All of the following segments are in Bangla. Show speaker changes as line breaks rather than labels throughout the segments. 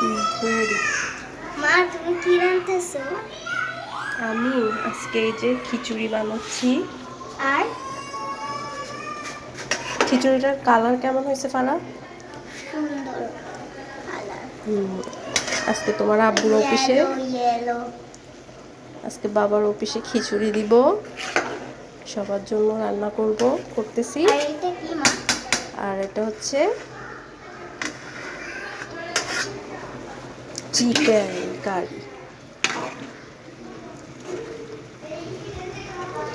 রেডি
মা তুমি কি রান্তেছো?
আমি আজকে এই যে খিচুড়ি বানাচ্ছি।
আর?
খিচুড়িটার কালার কেমন হয়েছে
সুন্দর
হুম, আজকে তোমার আব্বুর অফিসে। আজকে বাবার অফিসে খিচুড়ি দিব। সবার জন্য রান্না করব করতেছি।
আর এটা
হচ্ছে চিকেন কারি।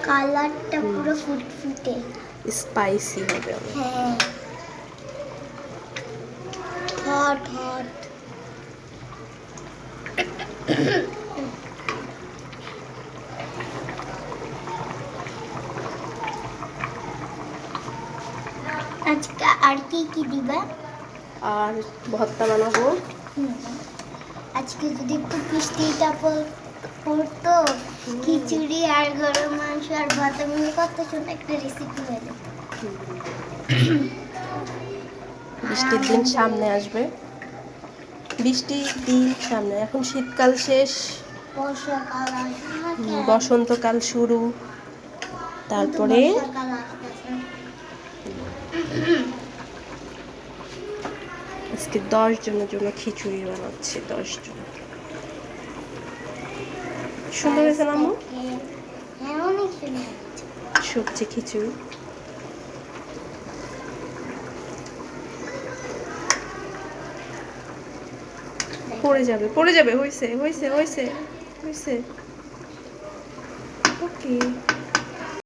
কালারটা পুরো ফুটফুটে।
স্পাইসি হবে
হ্যাঁ। Hot hot. আজকে আর কি কি দিবা?
আর ভর্তা বানাবো।
আজকে যদি একটু বৃষ্টিটা পড়- পড়তো খিচুড়ি আর গরম মাংস আর ভাত মিলে কত সুন্দর একটা রেসিপি হয়ে যেত
বৃষ্টির দিন সামনে আসবে। বৃষ্টির দিন সামনে। এখন শীতকাল শেষ।
বর্ষাকাল
বসন্তকাল শুরু। তারপরে। আজকে দশ জনের জন্য খিচুড়ি বানাচ্ছি, দশ জন। সুন্দর হয়েছে?
হ্যাঁ সুন্দর
সবজি, খিচুড়ি। পড়ে যাবে পড়ে যাবে হয়েছে হয়েছে হয়েছে হয়েছে ওকে।